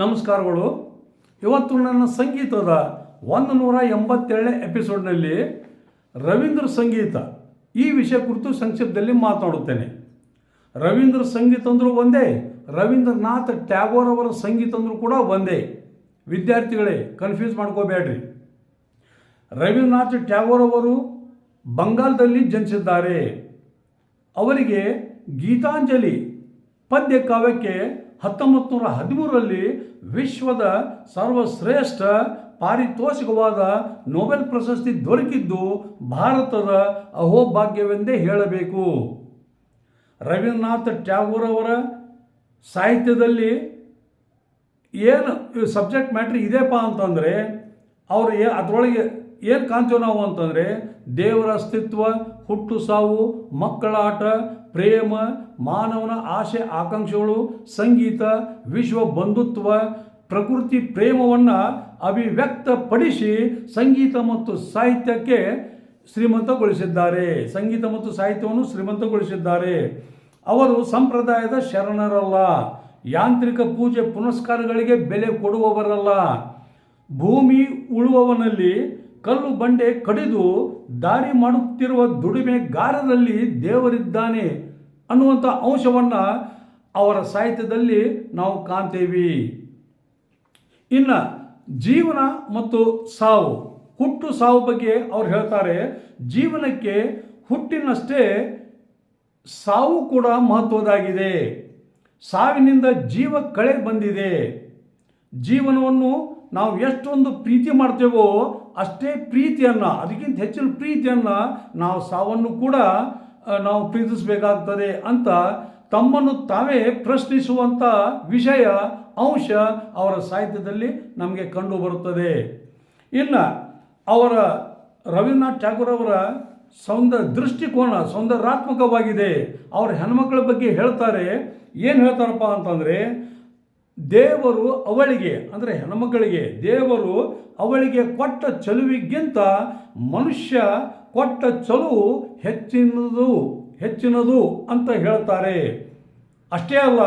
ನಮಸ್ಕಾರಗಳು. ಇವತ್ತು ನನ್ನ ಸಂಗೀತದ ಒಂದು ನೂರ ಎಂಬತ್ತೇಳನೇ ಎಪಿಸೋಡ್ನಲ್ಲಿ ರವೀಂದ್ರ ಸಂಗೀತ. ಈ ವಿಷಯ ಕುರಿತು ಸಂಕ್ಷಿಪ್ತದಲ್ಲಿ ಮಾತನಾಡುತ್ತೇನೆ. ರವೀಂದ್ರ ಸಂಗೀತ ಅಂದರೂ ಒಂದೇ, ರವೀಂದ್ರನಾಥ್ ಟ್ಯಾಗೋರ್ ಅವರ ಸಂಗೀತ ಅಂದರೂ ಕೂಡ ಒಂದೇ. ವಿದ್ಯಾರ್ಥಿಗಳೇ ಕನ್ಫ್ಯೂಸ್ ಮಾಡ್ಕೋಬೇಡ್ರಿ. ರವೀಂದ್ರನಾಥ್ ಟ್ಯಾಗೋರ್ ಅವರು ಬಂಗಾಲದಲ್ಲಿ ಜನಿಸಿದ್ದಾರೆ. ಅವರಿಗೆ ಗೀತಾಂಜಲಿ ಪದ್ಯ ಕಾವ್ಯಕ್ಕೆ ಹತ್ತೊಂಬತ್ತು ನೂರ ಹದಿಮೂರರಲ್ಲಿ ವಿಶ್ವದ ಸರ್ವಶ್ರೇಷ್ಠ ಪಾರಿತೋಷಿಕವಾದ ನೊಬೆಲ್ ಪ್ರಶಸ್ತಿ ದೊರಕಿದ್ದು ಭಾರತದ ಅಹೋಭಾಗ್ಯವೆಂದೇ ಹೇಳಬೇಕು. ರವೀಂದ್ರನಾಥ್ ಟ್ಯಾಗೂರ್ ಅವರ ಸಾಹಿತ್ಯದಲ್ಲಿ ಏನು ಸಬ್ಜೆಕ್ಟ್ ಮ್ಯಾಟ್ರ್ ಇದೆಯಪ್ಪ ಅಂತಂದರೆ, ಅವರು ಏ ಅದರೊಳಗೆ ಏನು ಕಾಣ್ತೀವಿ ನಾವು ಅಂತಂದರೆ, ದೇವರ ಅಸ್ತಿತ್ವ, ಹುಟ್ಟು ಸಾವು, ಮಕ್ಕಳ ಆಟ ಪ್ರೇಮ, ಮಾನವನ ಆಸೆ ಆಕಾಂಕ್ಷೆಗಳು, ಸಂಗೀತ, ವಿಶ್ವ ಬಂಧುತ್ವ, ಪ್ರಕೃತಿ ಪ್ರೇಮವನ್ನು ಅಭಿವ್ಯಕ್ತಪಡಿಸಿ ಸಂಗೀತ ಮತ್ತು ಸಾಹಿತ್ಯಕ್ಕೆ ಶ್ರೀಮಂತಗೊಳಿಸಿದ್ದಾರೆ. ಸಂಗೀತ ಮತ್ತು ಸಾಹಿತ್ಯವನ್ನು ಶ್ರೀಮಂತಗೊಳಿಸಿದ್ದಾರೆ. ಅವರು ಸಂಪ್ರದಾಯದ ಶರಣರಲ್ಲ. ಯಾಂತ್ರಿಕ ಪೂಜೆ ಪುನಸ್ಕಾರಗಳಿಗೆ ಬೆಲೆ ಕೊಡುವವರಲ್ಲ. ಭೂಮಿ ಉಳುವವನಲ್ಲಿ ಕಲ್ಲು ಬಂಡೆ ಕಡಿದು ದಾರಿ ಮಾಡುತ್ತಿರುವ ದುಡಿಮೆಗಾರರಲ್ಲಿ ದೇವರಿದ್ದಾನೆ ಅನ್ನುವಂಥ ಅಂಶವನ್ನು ಅವರ ಸಾಹಿತ್ಯದಲ್ಲಿ ನಾವು ಕಾಣ್ತೇವೆ. ಇನ್ನು ಜೀವನ ಮತ್ತು ಸಾವು, ಹುಟ್ಟು ಸಾವು ಬಗ್ಗೆ ಅವ್ರು ಹೇಳ್ತಾರೆ. ಜೀವನಕ್ಕೆ ಹುಟ್ಟಿನಷ್ಟೇ ಸಾವು ಕೂಡ ಮಹತ್ವದಾಗಿದೆ. ಸಾವಿನಿಂದ ಜೀವ ಕಳೆ ಬಂದಿದೆ. ಜೀವನವನ್ನು ನಾವು ಎಷ್ಟೊಂದು ಪ್ರೀತಿ ಮಾಡ್ತೇವೋ ಅಷ್ಟೇ ಪ್ರೀತಿಯನ್ನು, ಅದಕ್ಕಿಂತ ಹೆಚ್ಚಿನ ಪ್ರೀತಿಯನ್ನು ನಾವು ಸಾವನ್ನು ಕೂಡ ನಾವು ಪ್ರೀತಿಸಬೇಕಾಗ್ತದೆ ಅಂತ ತಮ್ಮನ್ನು ತಾವೇ ಪ್ರಶ್ನಿಸುವಂಥ ವಿಷಯ, ಅಂಶ ಅವರ ಸಾಹಿತ್ಯದಲ್ಲಿ ನಮಗೆ ಕಂಡು ಬರುತ್ತದೆ. ಇನ್ನು ಅವರ ರವೀಂದ್ರನಾಥ್ ಠಾಗೂರ್ ಅವರ ಸೌಂದರ್ಯ ದೃಷ್ಟಿಕೋನ ಸೌಂದರ್ಯಾತ್ಮಕವಾಗಿದೆ. ಅವರ ಹೆಣ್ಮಕ್ಳ ಬಗ್ಗೆ ಹೇಳ್ತಾರೆ. ಏನು ಹೇಳ್ತಾರಪ್ಪ ಅಂತಂದರೆ ದೇವರು ಅವಳಿಗೆ, ಅಂದರೆ ಹೆಣ್ಮಕ್ಕಳಿಗೆ ದೇವರು ಅವಳಿಗೆ ಕೊಟ್ಟ ಚಲುವಿಗಿಂತ ಮನುಷ್ಯ ಕೊಟ್ಟ ಚಲುವು ಹೆಚ್ಚಿನದು ಹೆಚ್ಚಿನದು ಅಂತ ಹೇಳ್ತಾರೆ. ಅಷ್ಟೇ ಅಲ್ಲ,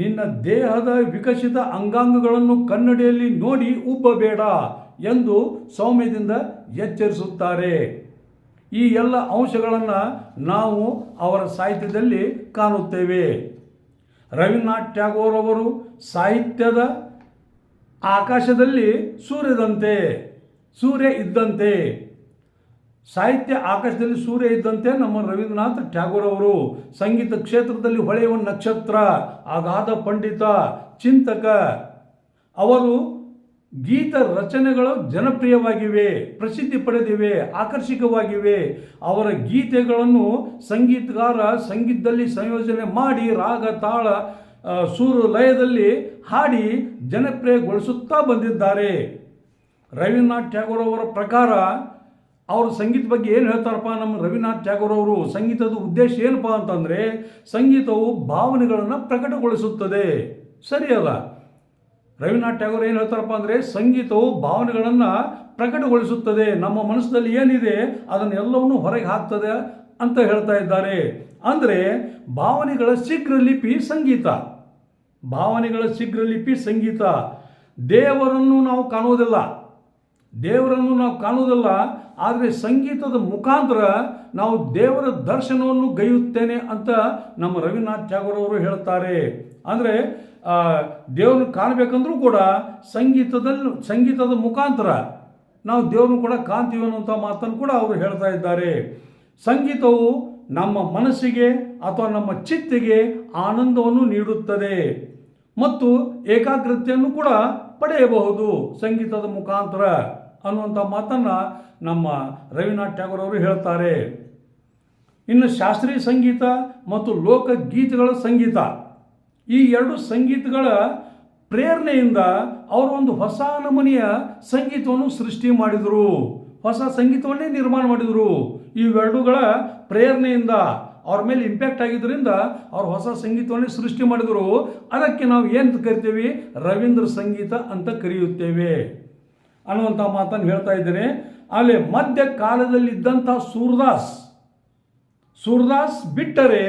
ನಿನ್ನ ದೇಹದ ವಿಕಸಿತ ಅಂಗಾಂಗಗಳನ್ನು ಕನ್ನಡಿಯಲ್ಲಿ ನೋಡಿ ಉಬ್ಬಬೇಡ ಎಂದು ಸೌಮ್ಯದಿಂದ ಎಚ್ಚರಿಸುತ್ತಾರೆ. ಈ ಎಲ್ಲ ಅಂಶಗಳನ್ನು ನಾವು ಅವರ ಸಾಹಿತ್ಯದಲ್ಲಿ ಕಾಣುತ್ತೇವೆ. ರವೀಂದ್ರನಾಥ್ ಟ್ಯಾಗೋರ್ ಅವರು ಸಾಹಿತ್ಯದ ಆಕಾಶದಲ್ಲಿ ಸೂರ್ಯದಂತೆ, ಸೂರ್ಯ ಇದ್ದಂತೆ. ಸಾಹಿತ್ಯ ಆಕಾಶದಲ್ಲಿ ಸೂರ್ಯ ಇದ್ದಂತೆ ನಮ್ಮ ರವೀಂದ್ರನಾಥ್ ಟ್ಯಾಗೋರ್ ಅವರು ಸಂಗೀತ ಕ್ಷೇತ್ರದಲ್ಲಿ ಹೊಳೆಯುವ ನಕ್ಷತ್ರ, ಅಗಾಧ ಪಂಡಿತ, ಚಿಂತಕ. ಅವರು ಗೀತ ರಚನೆಗಳು ಜನಪ್ರಿಯವಾಗಿವೆ, ಪ್ರಸಿದ್ಧಿ ಪಡೆದಿವೆ, ಆಕರ್ಷಕವಾಗಿವೆ. ಅವರ ಗೀತೆಗಳನ್ನು ಸಂಗೀತಗಾರ ಸಂಗೀತದಲ್ಲಿ ಸಂಯೋಜನೆ ಮಾಡಿ ರಾಗ ತಾಳ ಸೂರು ಲಯದಲ್ಲಿ ಹಾಡಿ ಜನಪ್ರಿಯಗೊಳಿಸುತ್ತಾ ಬಂದಿದ್ದಾರೆ. ರವೀಂದ್ರನಾಥ್ ಟ್ಯಾಗೋರ್ ಅವರ ಪ್ರಕಾರ ಅವರು ಸಂಗೀತ ಬಗ್ಗೆ ಏನು ಹೇಳ್ತಾರಪ್ಪ ನಮ್ಮ ರವೀಂದ್ರನಾಥ್ ಟ್ಯಾಗೋರ್ ಅವರು? ಸಂಗೀತದ ಉದ್ದೇಶ ಏನಪ್ಪ ಅಂತಂದರೆ ಸಂಗೀತವು ಭಾವನೆಗಳನ್ನು ಪ್ರಕಟಗೊಳಿಸುತ್ತದೆ. ಸರಿಯಲ್ಲ? ರವೀಂದ್ರನಾಥ್ ಟ್ಯಾಗೋರ್ ಏನು ಹೇಳ್ತಾರಪ್ಪ ಅಂದರೆ ಸಂಗೀತವು ಭಾವನೆಗಳನ್ನು ಪ್ರಕಟಗೊಳಿಸುತ್ತದೆ. ನಮ್ಮ ಮನಸ್ಸಿನಲ್ಲಿ ಏನಿದೆ ಅದನ್ನೆಲ್ಲವನ್ನು ಹೊರಗೆ ಹಾಕ್ತದೆ. ಅಂತ ಹೇಳ್ತಾ ಇದ್ದಾರೆ. ಅಂದರೆ ಭಾವನೆಗಳ ಶೀಘ್ರ ಲಿಪಿ ಸಂಗೀತ. ಭಾವನೆಗಳ ಶೀಘ್ರ ಲಿಪಿ ಸಂಗೀತ. ದೇವರನ್ನು ನಾವು ಕಾಣುವುದಿಲ್ಲ. ದೇವರನ್ನು ನಾವು ಕಾಣುವುದಿಲ್ಲ. ಆದರೆ ಸಂಗೀತದ ಮುಖಾಂತರ ನಾವು ದೇವರ ದರ್ಶನವನ್ನು ಗೈಯುತ್ತೇನೆ ಅಂತ ನಮ್ಮ ರವೀಂದ್ರನಾಥ್ ಠಾಗೋರ್ ಅವರು ಹೇಳ್ತಾರೆ. ಅಂದರೆ ದೇವರನ್ನು ಕಾಣಬೇಕಂದ್ರೂ ಕೂಡ ಸಂಗೀತದಲ್ಲಿ ಸಂಗೀತದ ಮುಖಾಂತರ ನಾವು ದೇವರನ್ನು ಕೂಡ ಕಾಣ್ತೀವಿ ಅನ್ನುವಂಥ ಮಾತನ್ನು ಕೂಡ ಅವರು ಹೇಳ್ತಾ ಇದ್ದಾರೆ. ಸಂಗೀತವು ನಮ್ಮ ಮನಸ್ಸಿಗೆ ಅಥವಾ ನಮ್ಮ ಚಿತ್ತಿಗೆ ಆನಂದವನ್ನು ನೀಡುತ್ತದೆ ಮತ್ತು ಏಕಾಗ್ರತೆಯನ್ನು ಕೂಡ ಪಡೆಯಬಹುದು ಸಂಗೀತದ ಮುಖಾಂತರ ಅನ್ನುವಂಥ ಮಾತನ್ನು ನಮ್ಮ ರವೀನಾಥ್ ಟ್ಯಾಗೋರ್ ಅವರು ಹೇಳ್ತಾರೆ. ಇನ್ನು ಶಾಸ್ತ್ರೀಯ ಸಂಗೀತ ಮತ್ತು ಲೋಕಗೀತೆಗಳ ಸಂಗೀತ. ಈ ಎರಡು ಸಂಗೀತಗಳ ಪ್ರೇರಣೆಯಿಂದ ಅವರು ಒಂದು ಹೊಸ ನಮೂನೆಯ ಸಂಗೀತವನ್ನು ಸೃಷ್ಟಿ ಮಾಡಿದರು. ಹೊಸ ಸಂಗೀತವನ್ನೇ ನಿರ್ಮಾಣ ಮಾಡಿದರು. ಇವೆರಡುಗಳ ಪ್ರೇರಣೆಯಿಂದ ಅವ್ರ ಮೇಲೆ ಇಂಪ್ಯಾಕ್ಟ್ ಆಗಿದ್ದರಿಂದ ಅವ್ರು ಹೊಸ ಸಂಗೀತವನ್ನೇ ಸೃಷ್ಟಿ ಮಾಡಿದರು. ಅದಕ್ಕೆ ನಾವು ಏನು ಕರಿತೀವಿ? ರವೀಂದ್ರ ಸಂಗೀತ ಅಂತ ಕರೆಯುತ್ತೇವೆ. ಅನ್ನುವಂಥ ಮಾತನ್ನು ಹೇಳ್ತಾ ಇದ್ದೇನೆ. ಅಲ್ಲಿ ಮಧ್ಯ ಕಾಲದಲ್ಲಿದ್ದಂಥ ಸೂರ್ದಾಸ್. ಸೂರ್ದಾಸ್ ಬಿಟ್ಟರೆ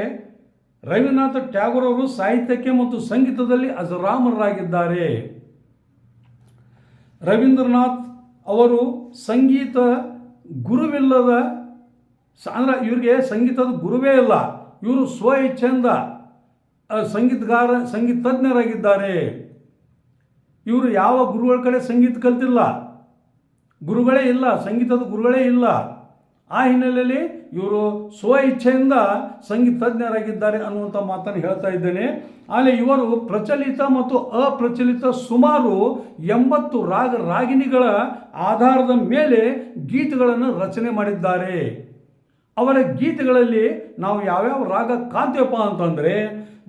ರವೀಂದ್ರನಾಥ ಟ್ಯಾಗೋರ್ ಅವರು ಸಾಹಿತ್ಯಕ್ಕೆ ಮತ್ತು ಸಂಗೀತದಲ್ಲಿ ಅಜರಾಮರಾಗಿದ್ದಾರೆ ರವೀಂದ್ರನಾಥ್ ಅವರು ಸಂಗೀತ ಗುರುವಿಲ್ಲದ ಅಂದ್ರೆ ಇವ್ರಿಗೆ ಸಂಗೀತದ ಗುರುವೇ ಇಲ್ಲ. ಇವರು ಸ್ವ ಇಚ್ಛೆಯಿಂದ ಸಂಗೀತಗಾರ, ಸಂಗೀತ ತಜ್ಞರಾಗಿದ್ದಾರೆ. ಇವರು ಯಾವ ಗುರುಗಳ ಕಡೆ ಸಂಗೀತ ಕಲ್ತಿಲ್ಲ. ಗುರುಗಳೇ ಇಲ್ಲ, ಸಂಗೀತದ ಗುರುಗಳೇ ಇಲ್ಲ. ಆ ಹಿನ್ನೆಲೆಯಲ್ಲಿ ಇವರು ಸ್ವ ಇಚ್ಛೆಯಿಂದ ಸಂಗೀತ ತಜ್ಞರಾಗಿದ್ದಾರೆ ಅನ್ನುವಂಥ ಮಾತನ್ನು ಹೇಳ್ತಾ ಇದ್ದೇನೆ. ಆಮೇಲೆ ಇವರು ಪ್ರಚಲಿತ ಮತ್ತು ಅಪ್ರಚಲಿತ ಸುಮಾರು ಎಂಬತ್ತು ರಾಗ ರಾಗಿಣಿಗಳ ಆಧಾರದ ಮೇಲೆ ಗೀತೆಗಳನ್ನು ರಚನೆ ಮಾಡಿದ್ದಾರೆ. ಅವರ ಗೀತೆಗಳಲ್ಲಿ ನಾವು ಯಾವ್ಯಾವ ರಾಗ ಕಾಂತೀವಪ್ಪ ಅಂತಂದರೆ,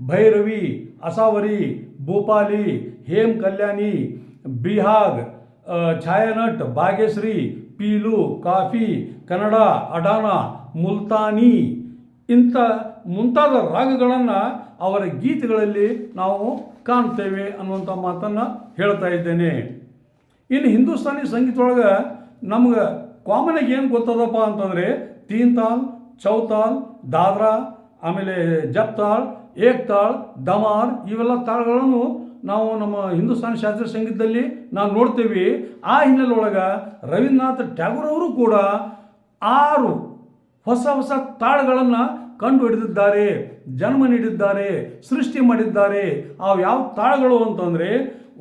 ಭೈರವಿ, ಅಸಾವರಿ, ಭೂಪಾಲಿ, ಹೇಮ್ ಕಲ್ಯಾಣಿ, ಬಿಹಾಗ್ ಛಾಯಾನಟ್, ಭಾಗ್ಯಶ್ರೀ ಪೀಲು, ಕಾಫಿ, ಕನ್ನಡ, ಅಡಾನ, ಮುಲ್ತಾನಿ ಇಂಥ ಮುಂತಾದ ರಾಗಗಳನ್ನು ಅವರ ಗೀತೆಗಳಲ್ಲಿ ನಾವು ಕಾಣ್ತೇವೆ ಅನ್ನುವಂಥ ಮಾತನ್ನು ಹೇಳ್ತಾ ಇದ್ದೇನೆ. ಇನ್ನು ಹಿಂದೂಸ್ತಾನಿ ಸಂಗೀತದೊಳಗೆ ನಮ್ಗೆ ಕಾಮನಾಗಿ ಏನು ಗೊತ್ತದಪ್ಪ ಅಂತಂದರೆ ತೀನ್ ತಾಲ್ ಚೌತಾಲ್ ದಾದ್ರಾ, ಆಮೇಲೆ ಜಪ್ತಾಳ್, ಏಕ್ತಾಳ್ ಏಕ್ ದಮಾರ್ ಇವೆಲ್ಲ ತಾಳಗಳನ್ನು ನಾವು ನಮ್ಮ ಹಿಂದೂಸ್ತಾನಿ ಶಾಸ್ತ್ರೀಯ ಸಂಗೀತದಲ್ಲಿ ನಾವು ನೋಡ್ತೇವೆ, ಆ ಹಿನ್ನೆಲೆ ಒಳಗೆ ರವೀಂದ್ರನಾಥ್ ಟ್ಯಾಗೋರ್ ಅವರು ಕೂಡ ಆರು ಹೊಸ ಹೊಸ ತಾಳಗಳನ್ನು ಕಂಡು ಹಿಡಿದಿದ್ದಾರೆ, ಜನ್ಮ ನೀಡಿದ್ದಾರೆ, ಸೃಷ್ಟಿ ಮಾಡಿದ್ದಾರೆ. ಅವು ಯಾವ ತಾಳಗಳು ಅಂತಂದರೆ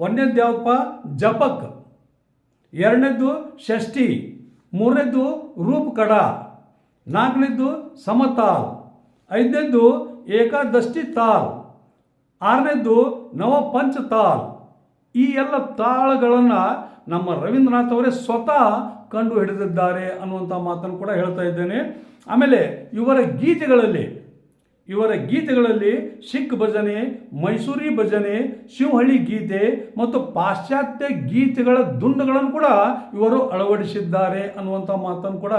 ಒಂದನೇದು ಯಾವಪ್ಪ ಜಪಕ್, ಎರಡನೇದ್ದು ಷಷ್ಠಿ, ಮೂರನೇದ್ದು ರೂಪಕಡ, ನಾಲ್ಕನೇದ್ದು ಸಮತಾಲ್, ಐದನೇದ್ದು ಏಕಾದಷ್ಟಿ ತಾಲ್. ಆರನೇದ್ದು, ನವ ಪಂಚ ತಾಲ್ ಈ ಎಲ್ಲ ತಾಳಗಳನ್ನು ನಮ್ಮ ರವೀಂದ್ರನಾಥ್ ಅವರೇ ಸ್ವತಃ ಕಂಡು ಹಿಡಿದಿದ್ದಾರೆ ಅನ್ನುವಂಥ ಮಾತನ್ನು ಕೂಡ ಹೇಳ್ತಾ ಇದ್ದೇನೆ. ಆಮೇಲೆ ಇವರ ಗೀತೆಗಳಲ್ಲಿ ಇವರ ಗೀತೆಗಳಲ್ಲಿ ಸಿಖ್ ಭಜನೆ, ಮೈಸೂರಿ ಭಜನೆ, ಶಿವಹಳ್ಳಿ ಗೀತೆ ಮತ್ತು ಪಾಶ್ಚಾತ್ಯ ಗೀತೆಗಳ ದುಂಡುಗಳನ್ನು ಕೂಡ ಇವರು ಅಳವಡಿಸಿದ್ದಾರೆ ಅನ್ನುವಂಥ ಮಾತನ್ನು ಕೂಡ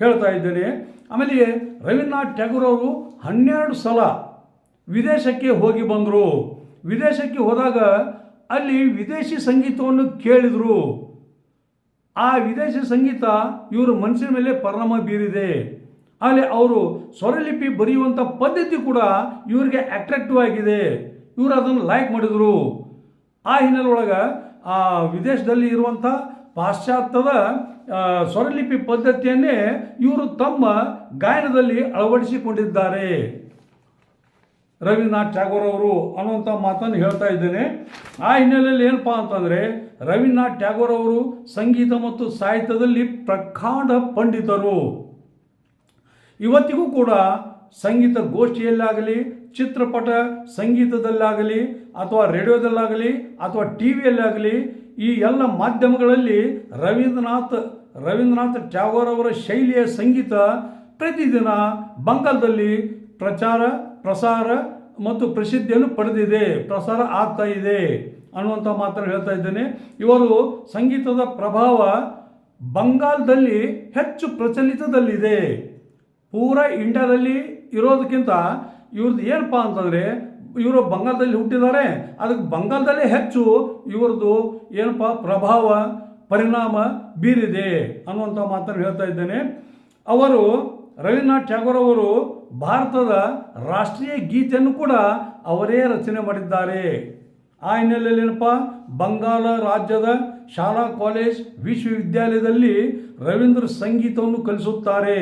ಹೇಳ್ತಾ ಇದ್ದೇನೆ. ಆಮೇಲೆ ರವೀಂದ್ರನಾಥ್ ಟ್ಯಾಗೂರ್ ಅವರು ಹನ್ನೆರಡು ಸಲ ವಿದೇಶಕ್ಕೆ ಹೋಗಿ ಬಂದರು. ವಿದೇಶಕ್ಕೆ ಹೋದಾಗ ಅಲ್ಲಿ ವಿದೇಶಿ ಸಂಗೀತವನ್ನು ಕೇಳಿದರು. ಆ ವಿದೇಶಿ ಸಂಗೀತ ಇವರ ಮನಸ್ಸಿನ ಮೇಲೆ ಪರಿಣಾಮ ಬೀರಿದೆ. ಅಲ್ಲಿ ಅವರು ಸ್ವರಲಿಪಿ ಬರೆಯುವಂಥ ಪದ್ಧತಿ ಕೂಡ ಇವರಿಗೆ ಅಟ್ರಾಕ್ಟಿವ್ ಆಗಿದೆ. ಇವರು ಅದನ್ನು ಲೈಕ್ ಮಾಡಿದರು. ಆ ಹಿನ್ನೆಲೆ ಒಳಗೆ ಆ ವಿದೇಶದಲ್ಲಿ ಇರುವಂಥ ಪಾಶ್ಚಾತ್ಯದ ಸ್ವರಲಿಪಿ ಪದ್ಧತಿಯನ್ನೇ ಇವರು ತಮ್ಮ ಗಾಯನದಲ್ಲಿ ಅಳವಡಿಸಿಕೊಂಡಿದ್ದಾರೆ. ರವೀಂದ್ರನಾಥ್ ಟ್ಯಾಗೋರ್ ಅವರು ಅನ್ನುವಂಥ ಮಾತನ್ನು ಹೇಳ್ತಾ ಇದ್ದೇನೆ. ಆ ಹಿನ್ನೆಲೆಯಲ್ಲಿ ಏನಪ್ಪ ಅಂತಂದರೆ, ರವೀಂದ್ರನಾಥ್ ಟ್ಯಾಗೋರ್ ಅವರು ಸಂಗೀತ ಮತ್ತು ಸಾಹಿತ್ಯದಲ್ಲಿ ಪ್ರಖಾಢ ಪಂಡಿತರು. ಇವತ್ತಿಗೂ ಕೂಡ ಸಂಗೀತ ಗೋಷ್ಠಿಯಲ್ಲಾಗಲಿ, ಚಿತ್ರಪಟ ಸಂಗೀತದಲ್ಲಾಗಲಿ, ಅಥವಾ ರೇಡಿಯೋದಲ್ಲಾಗಲಿ, ಅಥವಾ ಟಿ ವಿಯಲ್ಲಾಗಲಿ ಈ ಎಲ್ಲ ಮಾಧ್ಯಮಗಳಲ್ಲಿ ರವೀಂದ್ರನಾಥ್ ರವೀಂದ್ರನಾಥ್ ಟ್ಯಾಗೋರ್ ಅವರ ಶೈಲಿಯ ಸಂಗೀತ ಪ್ರತಿದಿನ ಬಂಗಾಲದಲ್ಲಿ ಪ್ರಚಾರ ಪ್ರಸಾರ ಮತ್ತು ಪ್ರಸಿದ್ಧಿಯನ್ನು ಪಡೆದಿದೆ. ಪ್ರಸಾರ ಆಗ್ತಾ ಇದೆ ಅನ್ನುವಂಥ ಮಾತನ್ನು ಹೇಳ್ತಾ ಇದ್ದೇನೆ. ಇವರು ಸಂಗೀತದ ಪ್ರಭಾವ ಬಂಗಾಲದಲ್ಲಿ ಹೆಚ್ಚು ಪ್ರಚಲಿತದಲ್ಲಿದೆ. ಪೂರ ಇಂಡಿಯಾದಲ್ಲಿ ಇರೋದಕ್ಕಿಂತ ಇವ್ರದ್ದು ಏನಪ್ಪ ಅಂತಂದರೆ, ಇವರು ಬಂಗಾಲದಲ್ಲಿ ಹುಟ್ಟಿದ್ದಾರೆ. ಅದಕ್ಕೆ ಬಂಗಾಲದಲ್ಲೇ ಹೆಚ್ಚು ಇವ್ರದ್ದು ಏನಪ್ಪ ಪ್ರಭಾವ, ಪರಿಣಾಮ ಬೀರಿದೆ ಅನ್ನುವಂಥ ಮಾತನ್ನು ಹೇಳ್ತಾ ಇದ್ದೇನೆ. ಅವರು ರವೀಂದ್ರನಾಥ್ ಟ್ಯಾಗೋರ್ ಅವರು ಭಾರತದ ರಾಷ್ಟ್ರೀಯ ಗೀತೆಯನ್ನು ಕೂಡ ಅವರೇ ರಚನೆ ಮಾಡಿದ್ದಾರೆ. ಆ ಹಿನ್ನೆಲೆಯಲ್ಲಿ ಏನಪ್ಪ? ಬಂಗಾಳ ರಾಜ್ಯದ ಶಾಲಾ, ಕಾಲೇಜ್, ವಿಶ್ವವಿದ್ಯಾಲಯದಲ್ಲಿ ರವೀಂದ್ರ ಸಂಗೀತವನ್ನು ಕಲಿಸುತ್ತಾರೆ.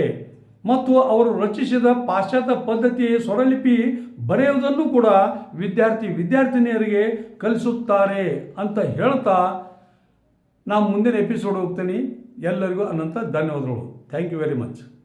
ಮತ್ತು ಅವರು ರಚಿಸಿದ ಪಾಶ್ಚಾತ್ಯ ಪದ್ಧತಿ ಸ್ವರಲಿಪಿ ಬರೆಯುವುದನ್ನು ಕೂಡ ವಿದ್ಯಾರ್ಥಿ ವಿದ್ಯಾರ್ಥಿನಿಯರಿಗೆ ಕಲಿಸುತ್ತಾರೆ ಅಂತ ಹೇಳ್ತಾ ನಾನು ಮುಂದಿನ ಎಪಿಸೋಡ್ ಹೋಗ್ತೀನಿ. ಎಲ್ಲರಿಗೂ ಅನಂತ ಧನ್ಯವಾದಗಳು. Thank you very much